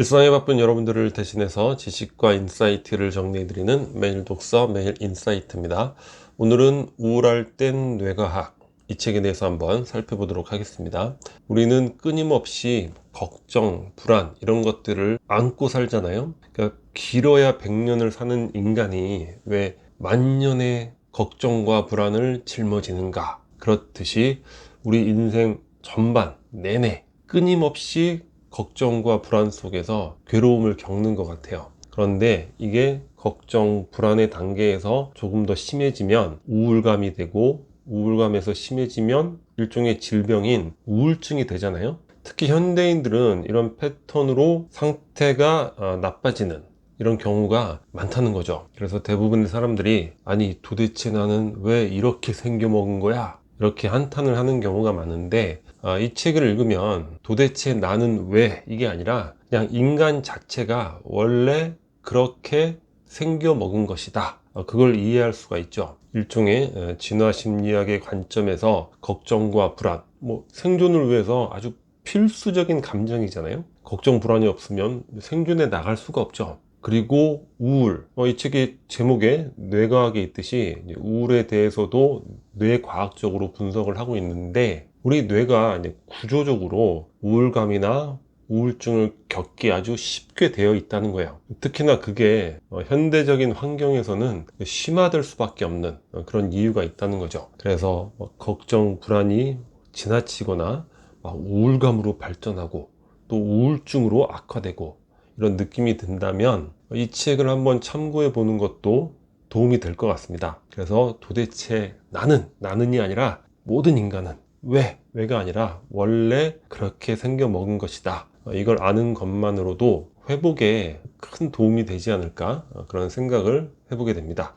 일상에 바쁜 여러분들을 대신해서 지식과 인사이트를 정리해드리는 매일 독서 매일 인사이트입니다. 오늘은 우울할 땐 뇌과학 이 책에 대해서 한번 살펴보도록 하겠습니다. 우리는 끊임없이 걱정, 불안 이런 것들을 안고 살잖아요. 그러니까 길어야 100년을 사는 인간이 왜 만년의 걱정과 불안을 짊어지는가 그렇듯이 우리 인생 전반 내내 끊임없이 걱정과 불안 속에서 괴로움을 겪는 것 같아요. 그런데 이게 걱정, 불안의 단계에서 조금 더 심해지면 우울감이 되고 우울감에서 심해지면 일종의 질병인 우울증이 되잖아요. 특히 현대인들은 이런 패턴으로 상태가 아, 나빠지는 이런 경우가 많다는 거죠. 그래서 대부분의 사람들이 아니 도대체 나는 왜 이렇게 생겨먹은 거야? 이렇게 한탄을 하는 경우가 많은데 아, 이 책을 읽으면 도대체 나는 왜 이게 아니라 그냥 인간 자체가 원래 그렇게 생겨 먹은 것이다. 어, 그걸 이해할 수가 있죠. 일종의 어, 진화 심리학의 관점에서 걱정과 불안, 뭐 생존을 위해서 아주 필수적인 감정이잖아요. 걱정, 불안이 없으면 생존에 나갈 수가 없죠. 그리고 우울. 어, 이 책의 제목에 뇌과학에 있듯이 우울에 대해서도 뇌과학적으로 분석을 하고 있는데 우리 뇌가 구조적으로 우울감이나 우울증을 겪기 아주 쉽게 되어 있다는 거예요. 특히나 그게 어, 현대적인 환경에서는 심화될 수밖에 없는 어, 그런 이유가 있다는 거죠. 그래서 뭐 걱정, 불안이 지나치거나 우울감으로 발전하고 또 우울증으로 악화되고 이런 느낌이 든다면 이 책을 한번 참고해 보는 것도 도움이 될 것 같습니다. 그래서 도대체 나는, 나는이 아니라 모든 인간은 왜, 왜가 아니라 원래 그렇게 생겨 먹은 것이다. 이걸 아는 것만으로도 회복에 큰 도움이 되지 않을까 그런 생각을 해보게 됩니다.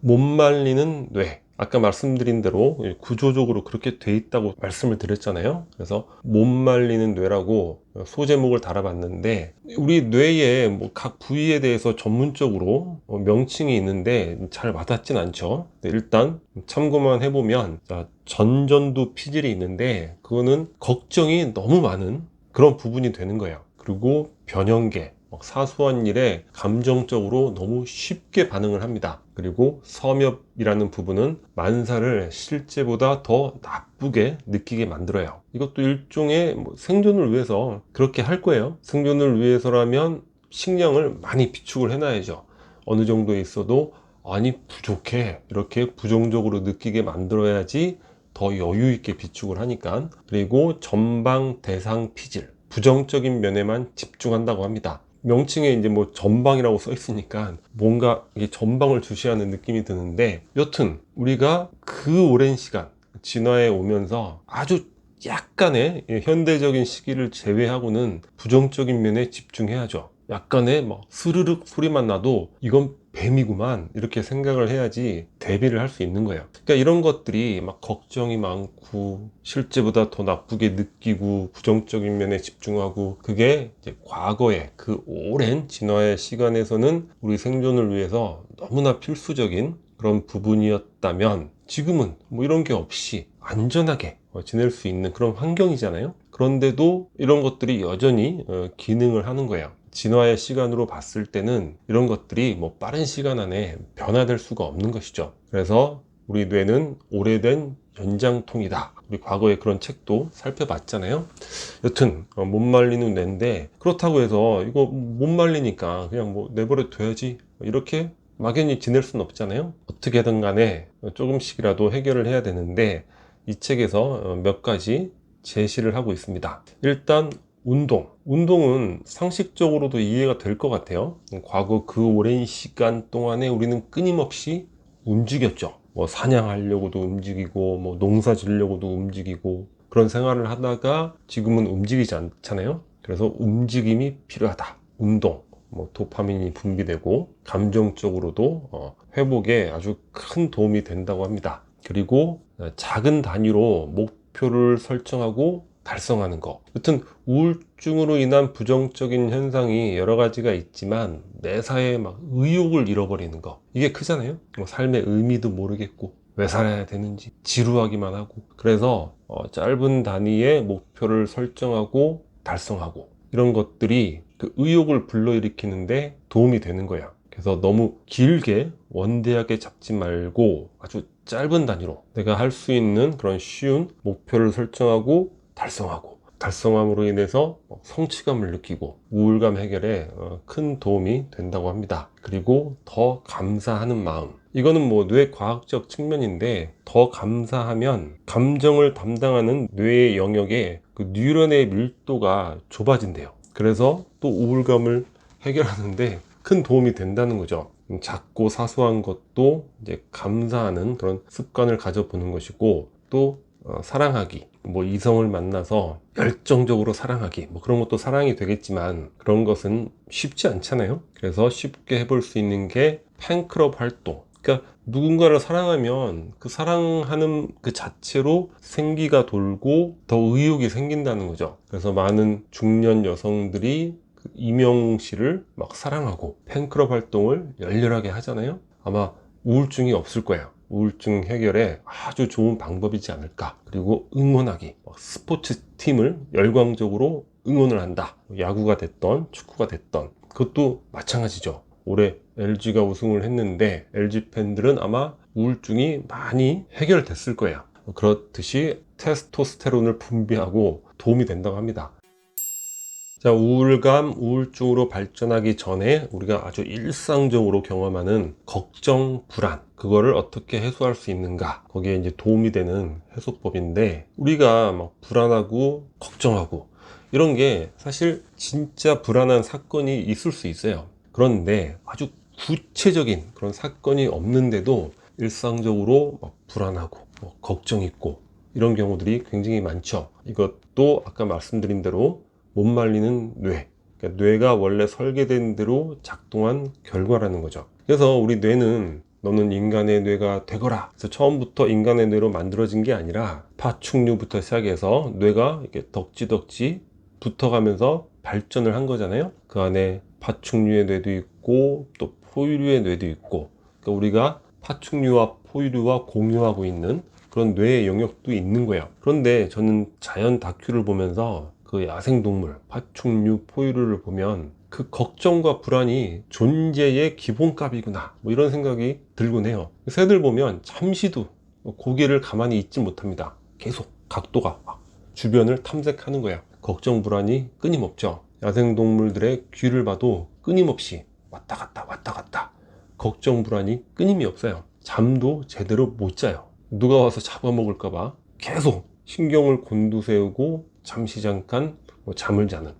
못 말리는 뇌. 아까 말씀드린 대로 구조적으로 그렇게 돼 있다고 말씀을 드렸잖아요. 그래서 못 말리는 뇌라고 소제목을 달아봤는데 우리 뇌의 뭐 각 부위에 대해서 전문적으로 명칭이 있는데 잘 와닿진 않죠. 일단 참고만 해보면 전전두 피질이 있는데 그거는 걱정이 너무 많은 그런 부분이 되는 거예요. 그리고 변형계, 사소한 일에 감정적으로 너무 쉽게 반응을 합니다. 그리고 섬엽이라는 부분은 만사를 실제보다 더 나쁘게 느끼게 만들어요. 이것도 일종의 뭐 생존을 위해서 그렇게 할 거예요. 생존을 위해서라면 식량을 많이 비축을 해놔야죠. 어느 정도 있어도 아니 부족해 이렇게 부정적으로 느끼게 만들어야지 더 여유 있게 비축을 하니까 그리고 전방 대상 피질 부정적인 면에만 집중한다고 합니다. 명칭에 이제 뭐 전방이라고 써 있으니까 뭔가 이게 전방을 주시하는 느낌이 드는데 여튼 우리가 그 오랜 시간 진화에 오면서 아주 약간의 현대적인 시기를 제외하고는 부정적인 면에 집중해야죠. 약간의 뭐 스르륵 소리만 나도 이건 뱀이구만 이렇게 생각을 해야지 대비를 할 수 있는 거예요. 그러니까 이런 것들이 막 걱정이 많고 실제보다 더 나쁘게 느끼고 부정적인 면에 집중하고 그게 과거의 그 오랜 진화의 시간에서는 우리 생존을 위해서 너무나 필수적인 그런 부분이었다면 지금은 뭐 이런 게 없이 안전하게 지낼 수 있는 그런 환경이잖아요. 그런데도 이런 것들이 여전히 어, 기능을 하는 거예요 진화의 시간으로 봤을 때는 이런 것들이 뭐 빠른 시간 안에 변화될 수가 없는 것이죠. 그래서 우리 뇌는 오래된 연장통이다. 우리 과거에 그런 책도 살펴봤잖아요. 여튼 어, 못 말리는 뇌인데 그렇다고 해서 이거 못 말리니까 그냥 뭐 내버려 둬야지 이렇게 막연히 지낼 수는 없잖아요. 어떻게든 간에 조금씩이라도 해결을 해야 되는데 이 책에서 어, 몇 가지 제시를 하고 있습니다. 일단 운동. 운동은 상식적으로도 이해가 될 것 같아요. 과거 그 오랜 시간 동안에 우리는 끊임없이 움직였죠. 뭐 사냥하려고도 움직이고, 뭐 농사 지려고도 움직이고, 그런 생활을 하다가 지금은 움직이지 않잖아요. 그래서 움직임이 필요하다. 운동. 뭐 도파민이 분비되고, 감정적으로도 어, 회복에 아주 큰 도움이 된다고 합니다. 그리고 작은 단위로 목표를 설정하고 달성하는 거. 여튼 우울증으로 인한 부정적인 현상이 여러 가지가 있지만 매사에 막 의욕을 잃어버리는 거. 이게 크잖아요. 뭐 삶의 의미도 모르겠고 왜 살아야 되는지 지루하기만 하고. 그래서 어 짧은 단위의 목표를 설정하고 달성하고 이런 것들이 그 의욕을 불러일으키는데 도움이 되는 거야. 그래서 너무 길게 원대하게 잡지 말고 아주 짧은 단위로 내가 할 수 있는 그런 쉬운 목표를 설정하고 달성하고 달성함으로 인해서 성취감을 느끼고 우울감 해결에 어, 큰 도움이 된다고 합니다. 그리고 더 감사하는 마음. 이거는 뭐 뇌 과학적 측면인데 더 감사하면 감정을 담당하는 뇌의 영역에 그 뉴런의 밀도가 좁아진대요. 그래서 또 우울감을 해결하는데 큰 도움이 된다는 거죠. 작고 사소한 것도 이제 감사하는 그런 습관을 가져보는 것이고 또 어, 사랑하기 뭐 이성을 만나서 열정적으로 사랑하기 뭐 그런 것도 사랑이 되겠지만 그런 것은 쉽지 않잖아요. 그래서 쉽게 해볼 수 있는 게 팬클럽 활동. 그러니까 누군가를 사랑하면 그 사랑하는 그 자체로 생기가 돌고 더 의욕이 생긴다는 거죠. 그래서 많은 중년 여성들이 그 이명 씨를 막 사랑하고 팬클럽 활동을 열렬하게 하잖아요. 아마 우울증이 없을 거예요 우울증 해결에 아주 좋은 방법이지 않을까. 그리고 응원하기. 스포츠 팀을 열광적으로 응원을 한다. 야구가 됐던 축구가 됐던 그것도 마찬가지죠. 올해 LG가 우승을 했는데 LG 팬들은 아마 우울증이 많이 해결됐을 거예요. 그렇듯이 테스토스테론을 분비하고 도움이 된다고 합니다. 자, 우울감, 우울증으로 발전하기 전에 우리가 아주 일상적으로 경험하는 걱정, 불안, 그거를 어떻게 해소할 수 있는가? 거기에 이제 도움이 되는 해소법인데, 우리가 막 불안하고 걱정하고 이런 게 사실 진짜 불안한 사건이 있을 수 있어요. 그런데 아주 구체적인 그런 사건이 없는데도 일상적으로 막 불안하고 뭐 걱정 있고 이런 경우들이 굉장히 많죠. 이것도 아까 말씀드린 대로 못 말리는 뇌. 그러니까 뇌가 원래 설계된 대로 작동한 결과라는 거죠. 그래서 우리 뇌는 너는 인간의 뇌가 되거라. 그래서 처음부터 인간의 뇌로 만들어진 게 아니라 파충류부터 시작해서 뇌가 이렇게 덕지덕지 붙어가면서 발전을 한 거잖아요. 그 안에 파충류의 뇌도 있고 또 포유류의 뇌도 있고 그러니까 우리가 파충류와 포유류와 공유하고 있는 그런 뇌의 영역도 있는 거예요. 그런데 저는 자연 다큐를 보면서 그 야생동물, 파충류, 포유류를 보면 그 걱정과 불안이 존재의 기본값이구나. 뭐 이런 생각이 들곤 해요. 새들 보면 잠시도 고개를 가만히 있지 못합니다. 계속 각도가 주변을 탐색하는 거야. 걱정, 불안이 끊임없죠. 야생동물들의 귀를 봐도 끊임없이 왔다 갔다 왔다 갔다. 걱정, 불안이 끊임이 없어요. 잠도 제대로 못 자요. 누가 와서 잡아먹을까봐 계속 신경을 곤두세우고 잠시 잠깐 뭐 잠을 자는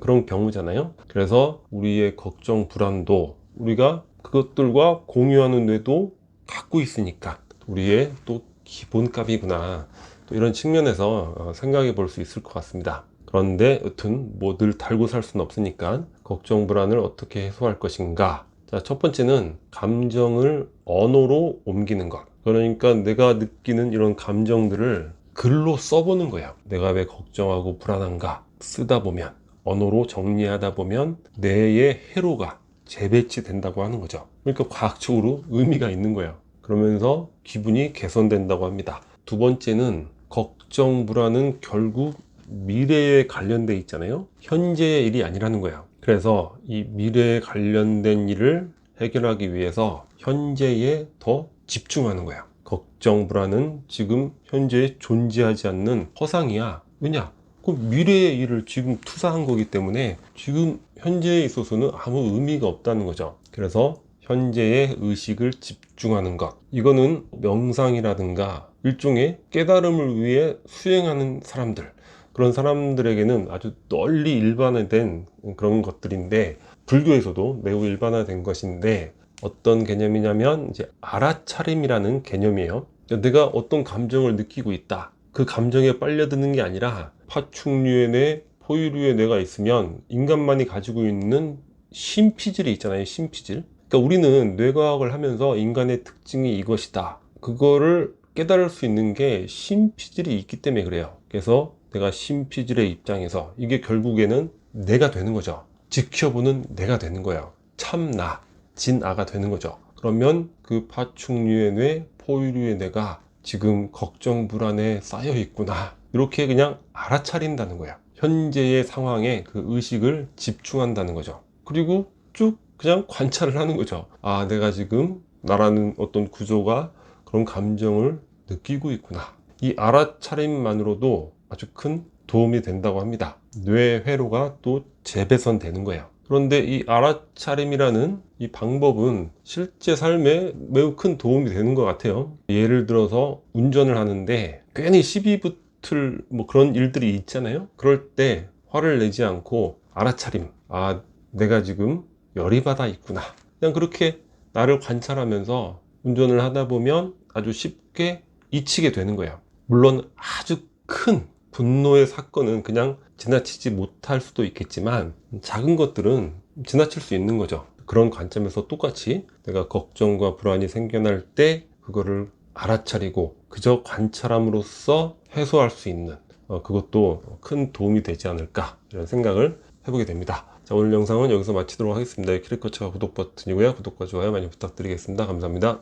그런 경우잖아요. 그래서 우리의 걱정, 불안도 우리가 그것들과 공유하는 뇌도 갖고 있으니까 우리의 또 기본값이구나. 또 이런 측면에서 어, 생각해 볼 수 있을 것 같습니다. 그런데 여튼 뭐 늘 달고 살 수는 없으니까 걱정, 불안을 어떻게 해소할 것인가. 자, 첫 번째는 감정을 언어로 옮기는 것. 그러니까 내가 느끼는 이런 감정들을 글로 써보는 거야. 내가 왜 걱정하고 불안한가 쓰다 보면 언어로 정리하다 보면 뇌의 해로가 재배치 된다고 하는 거죠. 그러니까 과학적으로 의미가 있는 거예요. 그러면서 기분이 개선된다고 합니다. 두 번째는 걱정, 불안은 결국 미래에 관련돼 있잖아요. 현재의 일이 아니라는 거예요. 그래서 이 미래에 관련된 일을 해결하기 위해서 현재에 더 집중하는 거예요. 걱정, 불안은 지금 현재 존재하지 않는 허상이야. 왜냐? 그 미래의 일을 지금 투사한 거기 때문에 지금 현재에 있어서는 아무 의미가 없다는 거죠. 그래서 현재의 의식을 집중하는 것. 이거는 명상이라든가 일종의 깨달음을 위해 수행하는 사람들. 그런 사람들에게는 아주 널리 일반화된 그런 것들인데 불교에서도 매우 일반화된 것인데 어떤 개념이냐면 이제 알아차림이라는 개념이에요. 내가 어떤 감정을 느끼고 있다. 그 감정에 빨려드는 게 아니라 파충류의 뇌, 포유류의 뇌가 있으면 인간만이 가지고 있는 심피질이 있잖아요. 심피질. 그러니까 우리는 뇌과학을 하면서 인간의 특징이 이것이다. 그거를 깨달을 수 있는 게 심피질이 있기 때문에 그래요. 그래서 내가 심피질의 입장에서 이게 결국에는 내가 되는 거죠. 지켜보는 내가 되는 거예요. 참나, 진아가 되는 거죠. 그러면 그 파충류의 뇌, 포유류의 뇌가 지금 걱정, 불안에 쌓여 있구나. 이렇게 그냥 알아차린다는 거야. 현재의 상황에 그 의식을 집중한다는 거죠. 그리고 쭉 그냥 관찰을 하는 거죠. 아, 내가 지금 나라는 어떤 구조가 그런 감정을 느끼고 있구나. 이 알아차림만으로도 아주 큰 도움이 된다고 합니다. 뇌 회로가 또 재배선되는 거예요. 그런데 이 알아차림이라는 이 방법은 실제 삶에 매우 큰 도움이 되는 것 같아요. 예를 들어서 운전을 하는데 괜히 시비 붙을 뭐 그런 일들이 있잖아요. 그럴 때 화를 내지 않고 알아차림. 아, 내가 지금 열이 받아 있구나. 그냥 그렇게 나를 관찰하면서 운전을 하다 보면 아주 쉽게 잊히게 되는 거예요. 물론 아주 큰 분노의 사건은 그냥 지나치지 못할 수도 있겠지만 작은 것들은 지나칠 수 있는 거죠. 그런 관점에서 똑같이 내가 걱정과 불안이 생겨날 때 그거를 알아차리고 그저 관찰함으로써 해소할 수 있는 어, 그것도 큰 도움이 되지 않을까 이런 생각을 해보게 됩니다. 자, 오늘 영상은 여기서 마치도록 하겠습니다. 키리커처가 구독 버튼이고요. 구독과 좋아요 많이 부탁드리겠습니다. 감사합니다.